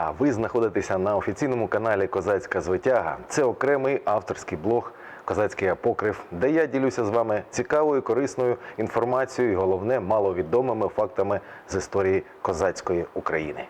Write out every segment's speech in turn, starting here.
А ви знаходитеся на офіційному каналі Козацька звитяга. Це окремий авторський блог Козацький апокриф, де я ділюся з вами цікавою, корисною інформацією і головне маловідомими фактами з історії козацької України.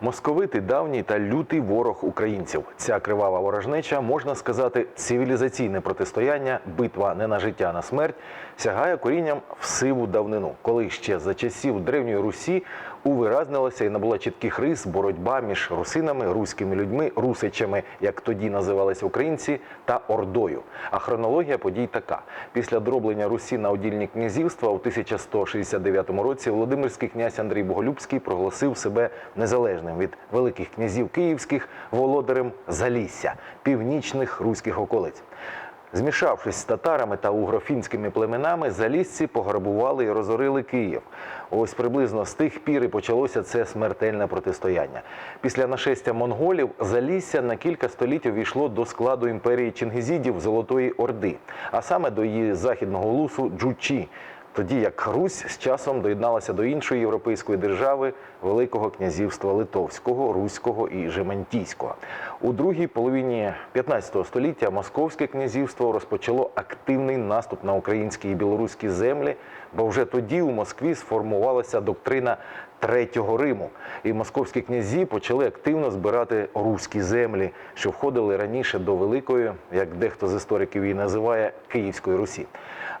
Московити давній та лютий ворог українців. Ця кривава ворожнеча, можна сказати, цивілізаційне протистояння, битва не на життя, а на смерть, сягає корінням в сиву давнину, коли ще за часів древньої Русі увиразнилася і набула чітких рис боротьба між русинами, руськими людьми, русичами, як тоді називалися українці, та ордою. А хронологія подій така: після дроблення Русі на одільні князівства у 1169 році Володимирський князь Андрій Боголюбський проголосив себе незалежним від великих князів київських володарем Залісся, північних руських околиць. Змішавшись з татарами та угрофінськими племенами, залізці пограбували і розорили Київ. Ось приблизно з тих пір і почалося це смертельне протистояння. Після нашестя монголів Залісся на кілька століть увійшло до складу імперії Чингізідів Золотої Орди, а саме до її західного лусу Джучі. Тоді як Русь з часом доєдналася до іншої європейської держави Великого князівства Литовського, Руського і Жементійського. У другій половині 15 століття Московське князівство розпочало активний наступ на українські і білоруські землі, бо вже тоді у Москві сформувалася доктрина Третього Риму, і московські князі почали активно збирати руські землі, що входили раніше до великої, як дехто з істориків її називає, Київської Русі.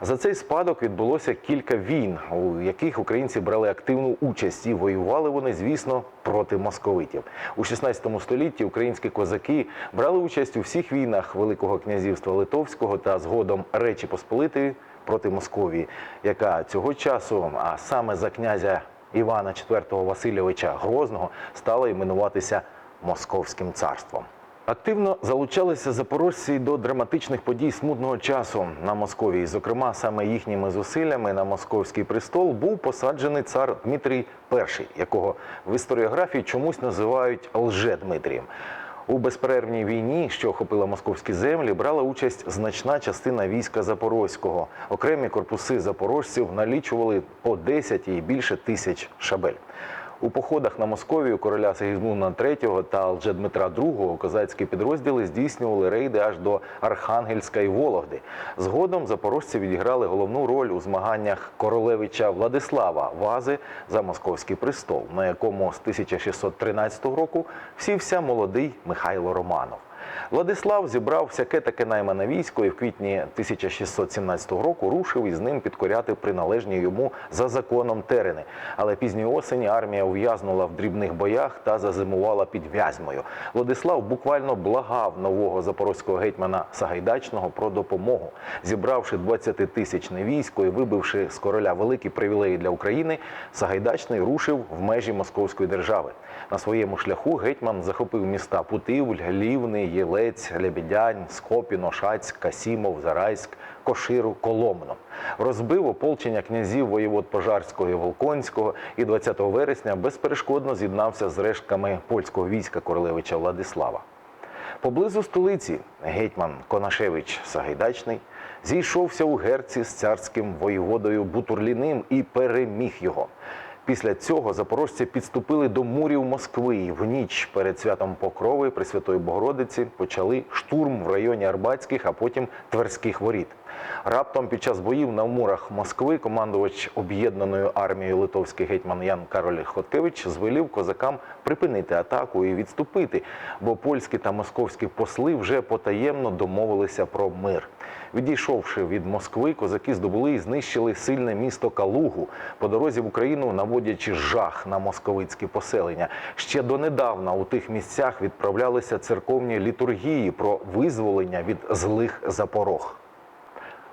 За цей спадок відбулося кілька війн, у яких українці брали активну участь і воювали вони, звісно, проти московитів. У 16 столітті українські козаки брали участь у всіх війнах Великого князівства Литовського та згодом Речі Посполитої проти Московії, яка цього часу, а саме за князя Івана IV Васильовича Грозного, стала іменуватися Московським царством. Активно залучалися запорожці до драматичних подій смутного часу на Московії. Зокрема, саме їхніми зусиллями на московський престол був посаджений цар Дмитрій І, якого в історіографії чомусь називають Лже-Дмитрієм. У безперервній війні, що охопила московські землі, брала участь значна частина війська Запорозького. Окремі корпуси запорожців налічували по 10 і більше тисяч шабель. У походах на Московію короля Сигізмунда III та Лже-Дмитра II козацькі підрозділи здійснювали рейди аж до Архангельська і Вологди. Згодом запорожці відіграли головну роль у змаганнях королевича Владислава Вази за московський престол, на якому з 1613 року всівся молодий Михайло Романов. Владислав зібрав всяке таке наймане військо і в квітні 1617 року рушив із ним підкоряти приналежні йому за законом терени. Але пізньої осені армія ув'язнула в дрібних боях та зазимувала під Вязьмою. Владислав буквально благав нового запорозького гетьмана Сагайдачного про допомогу. Зібравши 20-тисячне військо і вибивши з короля великі привілеї для України, Сагайдачний рушив в межі Московської держави. На своєму шляху гетьман захопив міста Путивль, Лівний, Єлець, Лебедянь, Скопіно, Шацьк, Касімов, Зарайськ, Коширу, Коломно. Розбив ополчення князів воєвод Пожарського і Волконського і 20 вересня безперешкодно з'єднався з рештками польського війська королевича Владислава. Поблизу столиці гетьман Конашевич Сагайдачний зійшовся у герці з царським воєводою Бутурліним і переміг його. Після цього запорожці підступили до мурів Москви і в ніч перед святом Покрови Пресвятої Богородиці почали штурм в районі Арбатських, а потім Тверських воріт. Раптом під час боїв на мурах Москви командувач об'єднаною армією литовський гетьман Ян Кароль Хоткевич звелів козакам припинити атаку і відступити, бо польські та московські посли вже потаємно домовилися про мир. Відійшовши від Москви, козаки здобули і знищили сильне місто Калугу по дорозі в Україну, наводячи жах на московицькі поселення. Ще донедавна у тих місцях відправлялися церковні літургії про визволення від злих запорог.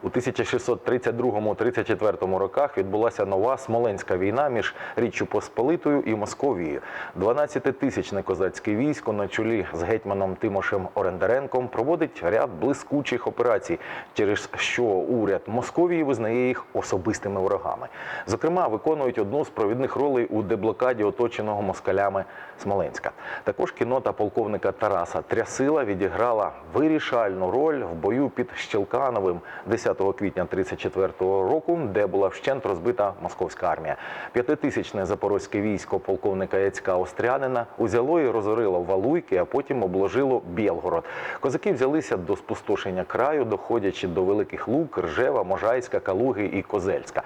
У 1632-34 роках відбулася нова Смоленська війна між Річчю Посполитою і Московією. 12-тисячне козацьке військо на чолі з гетьманом Тимошем Орендаренком проводить ряд блискучих операцій, через що уряд Московії визнає їх особистими ворогами. Зокрема, виконують одну з провідних ролей у деблокаді оточеного москалями Смоленська. Також кінота полковника Тараса Трясила відіграла вирішальну роль в бою під Щелкановим 10 10 квітня 34-го року, де була вщент розбита московська армія. П'ятитисячне запорозьке військо полковника Яцька Острянина узяло і розорило Валуйки, а потім обложило Білгород. Козаки взялися до спустошення краю, доходячи до великих лук, Ржева, Можайська, Калуги і Козельська.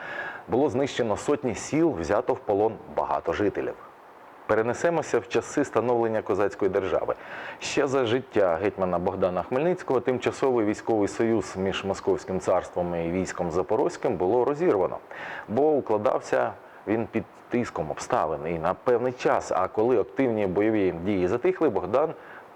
Було знищено сотні сіл, взято в полон багато жителів. Перенесемося в часи становлення козацької держави. Ще за життя гетьмана Богдана Хмельницького тимчасовий військовий союз між Московським царством і військом Запорозьким було розірвано, бо укладався він під тиском обставин і на певний час. А коли активні бойові дії затихли, Богдан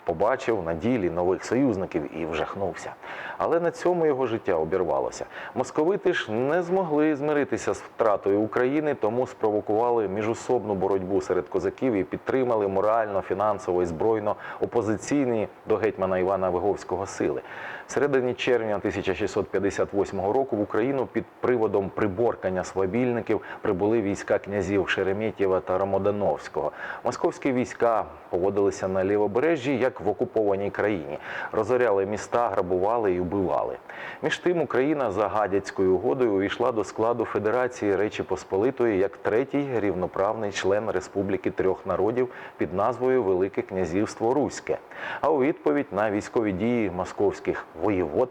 побачив на ділі нових союзників і вжахнувся. Але на цьому його життя обірвалося. Московити ж не змогли змиритися з втратою України, тому спровокували міжусобну боротьбу серед козаків і підтримали морально, фінансово і збройно опозиційні до гетьмана Івана Виговського сили. В середині червня 1658 року в Україну під приводом приборкання свавільників прибули війська князів Шереметєва та Ромодановського. Московські війська поводилися на лівобережжі, як в окупованій країні, розоряли міста, грабували і вбивали. Між тим, Україна за гадяцькою угодою увійшла до складу Федерації Речі Посполитої як третій рівноправний член Республіки трьох народів під назвою Велике Князівство Руське. А у відповідь на військові дії московських воєвод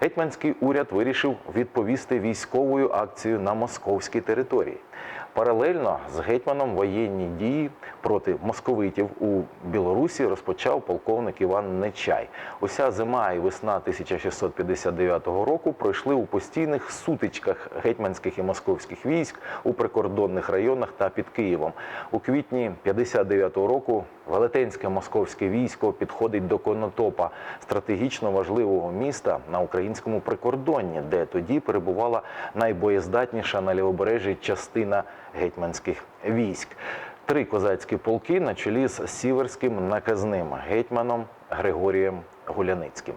гетьманський уряд вирішив відповісти військовою акцією на московській території. Паралельно з гетьманом воєнні дії проти московитів у Білорусі розпочав полковник Іван Нечай. Уся зима і весна 1659 року пройшли у постійних сутичках гетьманських і московських військ у прикордонних районах та під Києвом. У квітні 59-го року велетенське московське військо підходить до Конотопа, стратегічно важливого міста на українському прикордонні, де тоді перебувала найбоєздатніша на лівобережжі частина гетьманських військ. Три козацькі полки на чолі з сіверським наказним гетьманом Григорієм Гуляницьким.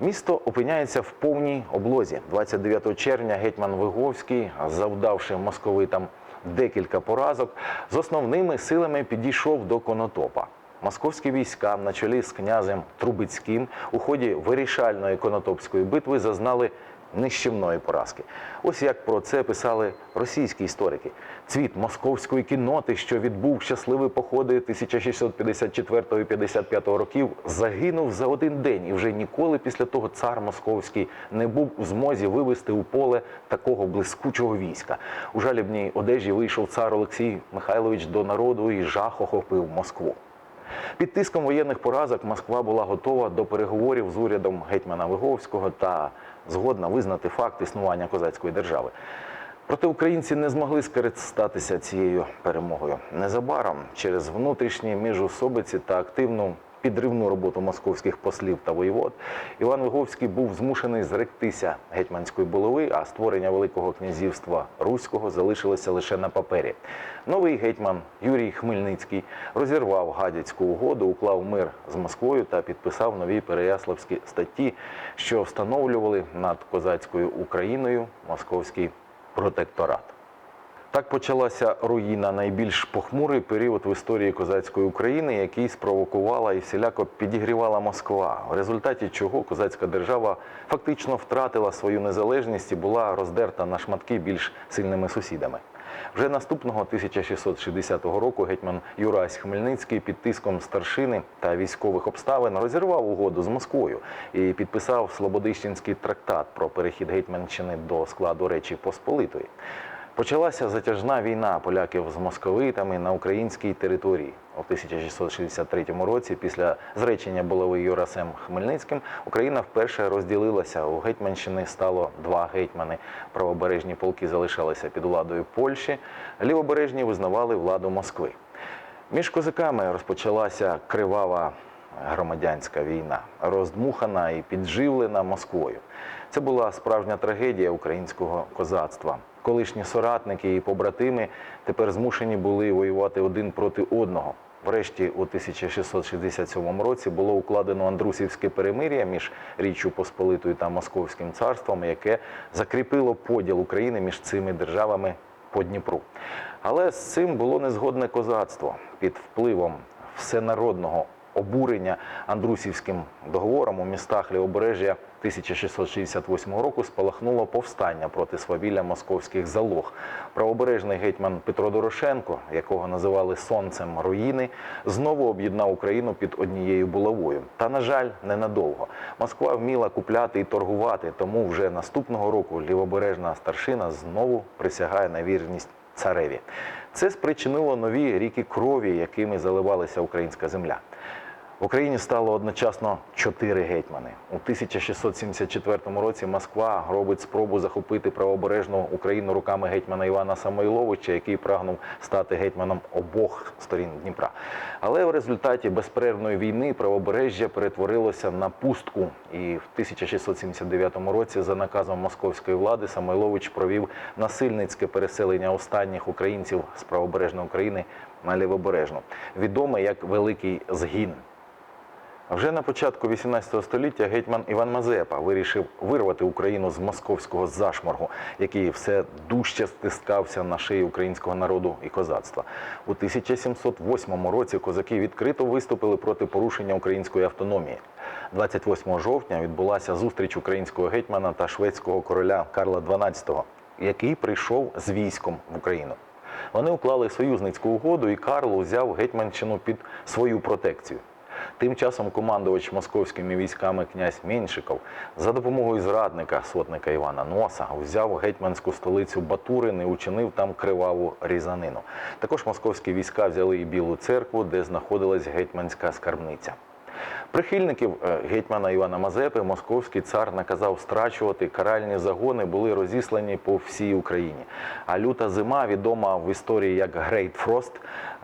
Місто опиняється в повній облозі. 29 червня гетьман Виговський, завдавши московитам декілька поразок, з основними силами підійшов до Конотопа. Московські війська на чолі з князем Трубицьким у ході вирішальної конотопської битви зазнали нищівної поразки. Ось як про це писали російські історики. Цвіт московської кінноти, що відбув щасливі походи 1654-55 років, загинув за один день, і вже ніколи після того цар московський не був у змозі вивести у поле такого блискучого війська. У жалібній одежі вийшов цар Олексій Михайлович до народу і жах охопив Москву. Під тиском воєнних поразок Москва була готова до переговорів з урядом гетьмана Виговського та згодна визнати факт існування козацької держави. Проте українці не змогли скористатися цією перемогою. Незабаром через внутрішні міжусобиці та активну підривну роботу московських послів та воєвод Іван Виговський був змушений зректися гетьманської булави, а створення Великого князівства Руського залишилося лише на папері. Новий гетьман Юрій Хмельницький розірвав гадяцьку угоду, уклав мир з Москвою та підписав нові переяславські статті, що встановлювали над козацькою Україною московський протекторат. Так почалася руїна найбільш похмурий період в історії козацької України, який спровокувала і всіляко підігрівала Москва, в результаті чого козацька держава фактично втратила свою незалежність і була роздерта на шматки більш сильними сусідами. Вже наступного 1660 року гетьман Юрась Хмельницький під тиском старшини та військових обставин розірвав угоду з Москвою і підписав Слободищенський трактат про перехід Гетьманщини до складу Речі Посполитої. Почалася затяжна війна поляків з московитами на українській території. У 1663 році, після зречення булави Юрасем Хмельницьким, Україна вперше розділилася. У Гетьманщини стало два гетьмани. Правобережні полки залишалися під владою Польщі, лівобережні визнавали владу Москви. Між козаками розпочалася кривава громадянська війна, роздмухана і підживлена Москвою. Це була справжня трагедія українського козацтва. Колишні соратники і побратими тепер змушені були воювати один проти одного. Врешті, у 1667 році було укладено Андрусівське перемир'я між Річчю Посполитою та Московським царством, яке закріпило поділ України між цими державами по Дніпру. Але з цим було незгодне козацтво під впливом всенародного обурення Андрусівським договором у містах Лівобережжя 1668 року спалахнуло повстання проти свавілля московських залог. Правобережний гетьман Петро Дорошенко, якого називали сонцем руїни, знову об'єднав Україну під однією булавою. Та, на жаль, ненадовго. Москва вміла купляти і торгувати, тому вже наступного року лівобережна старшина знову присягає на вірність цареві. Це спричинило нові ріки крові, якими заливалася українська земля. В Україні стало одночасно чотири гетьмани. У 1674 році Москва робить спробу захопити правобережну Україну руками гетьмана Івана Самойловича, який прагнув стати гетьманом обох сторін Дніпра. Але в результаті безперервної війни правобережжя перетворилося на пустку. І в 1679 році, за наказом московської влади, Самойлович провів насильницьке переселення останніх українців з правобережної України на лівобережну, відоме як Великий Згін. Вже на початку 18 століття гетьман Іван Мазепа вирішив вирвати Україну з московського зашморгу, який все дужче стискався на шиї українського народу і козацтва. У 1708 році козаки відкрито виступили проти порушення української автономії. 28 жовтня відбулася зустріч українського гетьмана та шведського короля Карла XII, який прийшов з військом в Україну. Вони уклали союзницьку угоду, і Карл узяв гетьманщину під свою протекцію. Тим часом командувач московськими військами князь Меншиков за допомогою зрадника сотника Івана Носа взяв гетьманську столицю Батурин і учинив там криваву різанину. Також московські війська взяли і Білу церкву, де знаходилась гетьманська скарбниця. Прихильників е, гетьмана Івана Мазепи московський цар наказав страчувати. Каральні загони були розіслані по всій Україні. А люта зима, відома в історії як Грейт Фрост,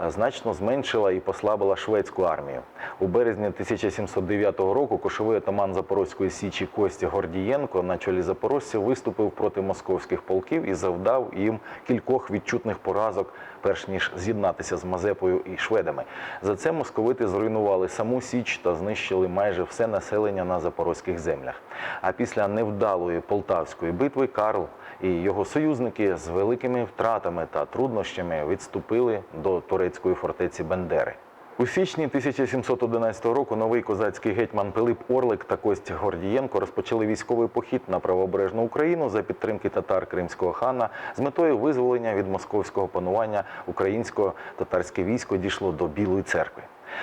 е, значно зменшила і послабила шведську армію. У березні 1709 року кошовий отаман Запорозької січі Кості Гордієнко на чолі запорожців виступив проти московських полків і завдав їм кількох відчутних поразок, перш ніж з'єднатися з Мазепою і шведами. За це московити зруйнували саму Січ та знищили майже все населення на запорозьких землях. А після невдалої полтавської битви Карл і його союзники з великими втратами та труднощами відступили до турецької фортеці Бендери. У січні 1711 року новий козацький гетьман Пилип Орлик та Кость Гордієнко розпочали військовий похід на правобережну Україну за підтримки татар кримського хана з метою визволення від московського панування українсько-татарське військо дійшло до Білої церкви.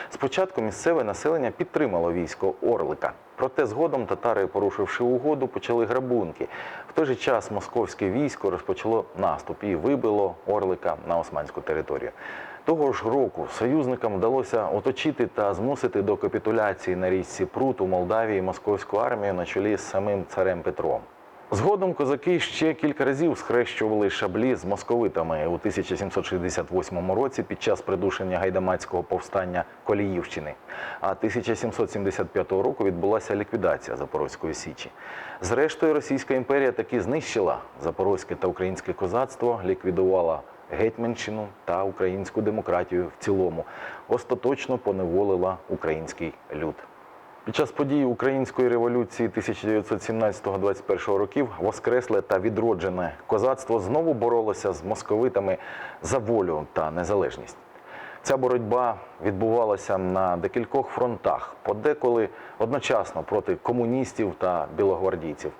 Спочатку місцеве населення підтримало військо Орлика. Проте згодом татари, порушивши угоду, почали грабунки. В той же час московське військо розпочало наступ і вибило Орлика на османську територію. Того ж року союзникам вдалося оточити та змусити до капітуляції на річці Прут у Молдавії московську армію на чолі з самим царем Петром. Згодом козаки ще кілька разів схрещували шаблі з московитами у 1768 році під час придушення гайдамацького повстання Коліївщини. А 1775 року відбулася ліквідація Запорозької січі. Зрештою, Російська імперія таки знищила запорозьке та українське козацтво, ліквідувала гетьманщину та українську демократію в цілому, остаточно поневолила український люд. Під час подій Української революції 1917-21 років воскресле та відроджене козацтво знову боролося з московитами за волю та незалежність. Ця боротьба відбувалася на декількох фронтах, подеколи одночасно проти комуністів та білогвардійців.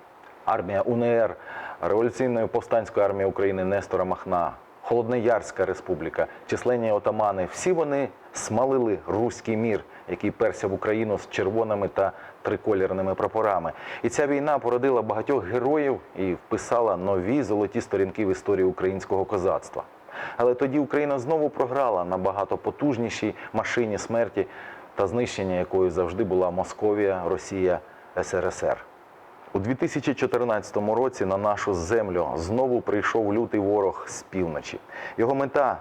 Армія УНР, Революційної повстанської армії України Нестора Махна, Холодноярська республіка, численні отамани всі вони смалили руський мір, який перся в Україну з червоними та триколірними прапорами. І ця війна породила багатьох героїв і вписала нові золоті сторінки в історії українського козацтва. Але тоді Україна знову програла на багато потужнішій машині смерті та знищення якою завжди була Московія, Росія, СРСР. У 2014 році на нашу землю знову прийшов лютий ворог з півночі. Його мета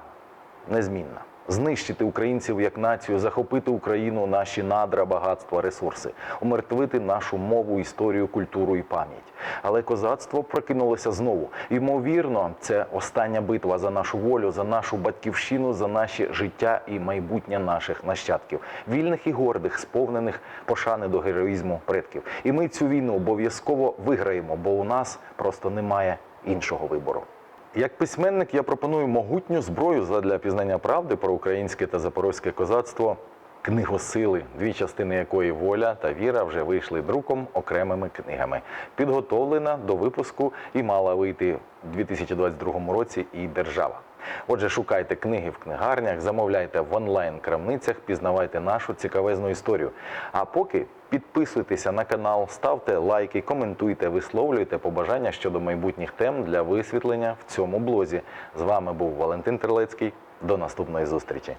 незмінна знищити українців як націю, захопити Україну, наші надра, багатства, ресурси, умертвити нашу мову, історію, культуру і пам'ять. Але козацтво прокинулося знову. Ймовірно, це остання битва за нашу волю, за нашу батьківщину, за наші життя і майбутнє наших нащадків, вільних і гордих, сповнених пошани до героїзму предків. І ми цю війну обов'язково виграємо, бо у нас просто немає іншого вибору. Як письменник я пропоную могутню зброю задля пізнання правди про українське та запорозьке козацтво Книгосили, дві частини якої воля та віра вже вийшли друком окремими книгами. Підготовлена до випуску і мала вийти у 2022 році і держава. Отже, шукайте книги в книгарнях, замовляйте в онлайн-крамницях, пізнавайте нашу цікавезну історію. А поки підписуйтеся на канал, ставте лайки, коментуйте, висловлюйте побажання щодо майбутніх тем для висвітлення в цьому блозі. З вами був Валентин Терлецький. До наступної зустрічі.